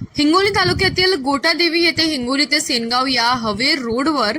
हिंगोली तालुक्यातील गोटादेवी येथे हिंगोली ते सेनगाव या हवे रोडवर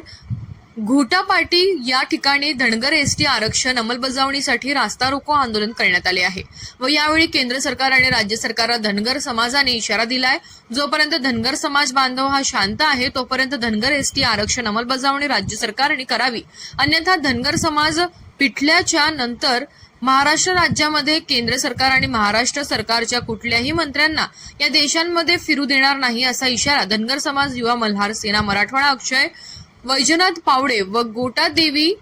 घोटापाटी या ठिकाणी धनगर एसटी आरक्षण अंमलबजावणीसाठी रास्ता रोको आंदोलन करण्यात आले आहे. व यावेळी केंद्र सरकार आणि राज्य सरकारला धनगर समाजाने इशारा दिलाय. जोपर्यंत धनगर समाज बांधव हा शांत आहे तोपर्यंत धनगर एसटी आरक्षण अंमलबजावणी राज्य सरकारने करावी. अन्यथा धनगर समाज पिटल्याच्या नंतर महाराष्ट्र राज्यामध्ये केंद्र सरकार आणि महाराष्ट्र सरकारच्या कुठल्याही मंत्र्यांना या देशांमध्ये फिरू देणार नाही असा इशारा धनगर समाज युवा मल्हार सेना मराठवाडा अक्षय वैजनाथ पावडे व गोटादेवी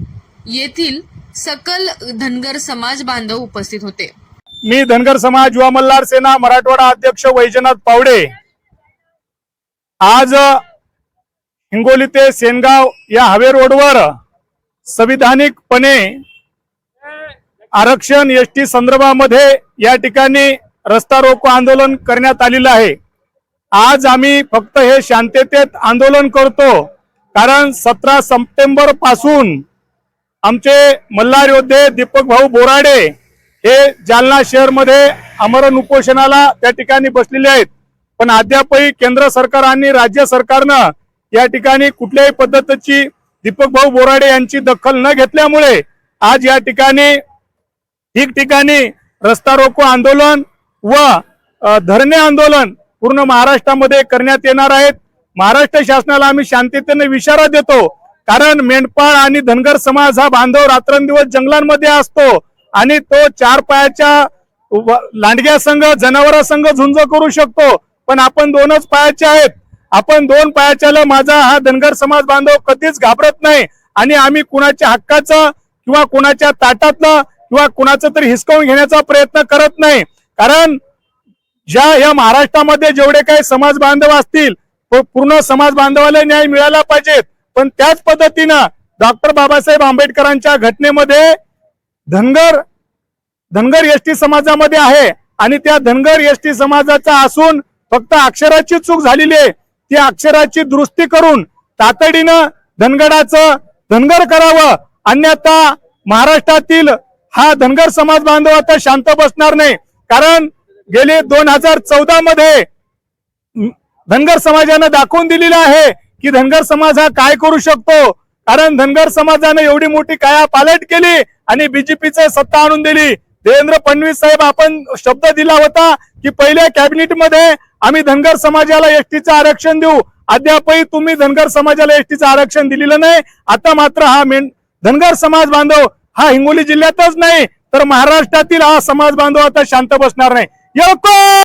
येथील सकल धनगर समाज बांधव उपस्थित होते. मी धनगर समाज युवा मल्हार सेना मराठवाडा अध्यक्ष वैजनाथ पावडे. आज हिंगोली ते सेनगाव या हवे रोडवर संविधानिकपणे आरक्षण एस टी संदर्भामध्ये या ठिकाणी रस्ता रोको आंदोलन करण्यात आलेलं आहे. आज आम्ही फक्त हे शांततेत आंदोलन करतो कारण सतरा सप्टेंबरपासून आमचे मल्हार योद्धे दीपक भाऊ बोराडे हे जालना शहरमध्ये आमरण उपोषणाला त्या ठिकाणी बसलेले आहेत. पण अद्यापही केंद्र सरकार आणि राज्य सरकारनं या ठिकाणी कुठल्याही पद्धतीची दीपक भाऊ बोराडे यांची दखल न घेतल्यामुळे आज या ठिकाणी ठिकठिकाणी रस्ता रोको आंदोलन व धरणे आंदोलन पूर्ण महाराष्ट्रामध्ये करण्यात येणार आहेत. महाराष्ट्र शासनाला आम्ही शांततेने विशारा देतो. कारण मेंढपाळ आणि धनगर समाज हा बांधव रात्रंदिवस जंगलांमध्ये असतो आणि तो चार पायाच्या व- लांडग्यासंघ जनावरांसंघ झुंज करू शकतो. पण आपण दोनच पायाचे आहेत. आपण दोन पायाच्याला माझा हा धनगर समाज बांधव कधीच घाबरत नाही. आणि आम्ही कुणाच्या हक्काचं किंवा कुणाच्या ताटातलं किंवा कुणाचं तरी हिसकावून घेण्याचा प्रयत्न करत नाही. कारण ज्या या महाराष्ट्रामध्ये जेवढे काही समाज बांधव असतील तो पूर्ण समाज बांधवाला न्याय मिळाला पाहिजेत. पण त्याच पद्धतीनं डॉक्टर बाबासाहेब आंबेडकरांच्या घटनेमध्ये धनगर धनगर एसटी समाजामध्ये आहे. आणि त्या धनगर एसटी समाजाचा असून फक्त अक्षराची चूक झालेली आहे. ती अक्षराची दुरुस्ती करून तातडीनं धनगडाचं धनगर करावं. अन्यथा महाराष्ट्रातील हा धनगर समाज बांधव आता शांत बसणार नाही. कारण गेले दोन हजार चौदा मध्ये धनगर समाजानं दाखवून दिलेलं आहे की धनगर समाज हा काय करू शकतो. कारण धनगर समाजाने एवढी मोठी काया पालट केली आणि बीजेपीचं सत्ता आणून दिली. देवेंद्र फडणवीस साहेब आपण शब्द दिला होता की पहिल्या कॅबिनेटमध्ये आम्ही धनगर समाजाला एसटीचं आरक्षण देऊ. अद्यापही तुम्ही धनगर समाजाला एसटीचं आरक्षण दिलेलं नाही. आता मात्र हा मेन धनगर समाज बांधव हा हिंगोली जिल्ह्यातच नाही तर महाराष्ट्रातील हा समाज बांधव आता शांत बसणार नाही. येळकोट